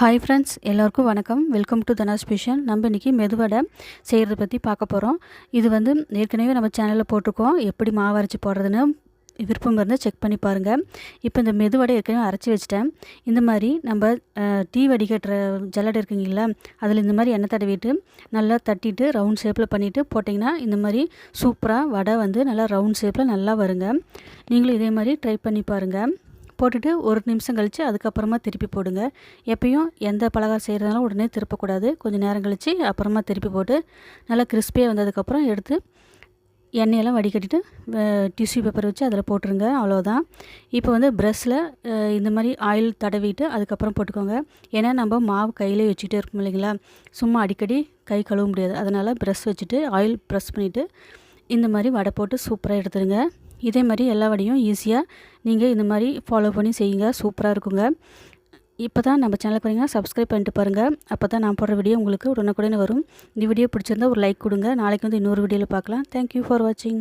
Hi friends எல்லோருக்கும் வணக்கம். Welcome to Dhana special நம்ம இன்றைக்கி மெதுவடை செய்கிறத பற்றி பார்க்க போகிறோம் இது வந்து ஏற்கனவே நம்ம சேனலில் போட்டிருக்கோம். எப்படி மாவு அரைச்சி போடுறதுன்னு விருப்பம் இருந்தால் செக் பண்ணி பாருங்கள் இப்போ இந்த மெதுவடை ஏற்கனவே அரைச்சி வச்சிட்டேன். இந்த மாதிரி நம்ம டீ வடிகட்டுற ஜல்லடை இருக்குங்களா அதில் இந்த மாதிரி எண்ணெய் தடவிட்டு நல்லா தட்டிட்டு ரவுண்ட் ஷேப்பில் பண்ணிவிட்டு போட்டிங்கன்னா இந்த மாதிரி சூப்பராக வடை வந்து நல்லா ரவுண்ட் ஷேப்பில் நல்லா வருங்க. நீங்களும் இதே மாதிரி ட்ரை பண்ணி பாருங்கள் போட்டுட்டு ஒரு நிமிஷம் கழித்து அதுக்கப்புறமா திருப்பி போடுங்க. எப்பயும் எந்த பலகாரம் செய்கிறதுனாலும் உடனே திருப்பக்கூடாது. கொஞ்சம் நேரம் கழித்து அப்புறமா திருப்பி போட்டு நல்லா கிறிஸ்பியாக வந்ததுக்கப்புறம் எடுத்து எண்ணெயெல்லாம் வடிகட்டிட்டு டிஷ்யூ பேப்பர் வச்சு அதில் போட்டுருங்க. அவ்வளோதான் இப்போ வந்து ப்ரெஷ்ஷில் இந்த மாதிரி ஆயில் தடவிட்டு அதுக்கப்புறம் போட்டுக்கோங்க. ஏன்னா நம்ம மாவு கையிலே வச்சுட்டே இருக்கோம் இல்லைங்களா? சும்மா அடிக்கடி கை கழுவ முடியாது. அதனால் ப்ரெஷ் வச்சுட்டு ஆயில் ப்ரெஸ் பண்ணிவிட்டு இந்த மாதிரி வடை போட்டு சூப்பராக எடுத்துருங்க. இதே மாதிரி எல்லா வடையும் ஈஸியாக நீங்கள் இந்த மாதிரி ஃபாலோ பண்ணி செய்யுங்க. சூப்பராக இருக்குங்க. இப்போ தான் நம்ம சேனலுக்கு வரீங்க சப்ஸ்கிரைப் பண்ணிட்டு பாருங்கள் அப்போ தான் நான் போடுற வீடியோ உங்களுக்கு உடனுக்குடனே வரும். இந்த வீடியோ பிடிச்சிருந்தா ஒரு லைக் கொடுங்க. நாளைக்கு வந்து இன்னொரு வீடியோவில் பார்க்கலாம். தேங்க்யூ ஃபார் வாட்சிங்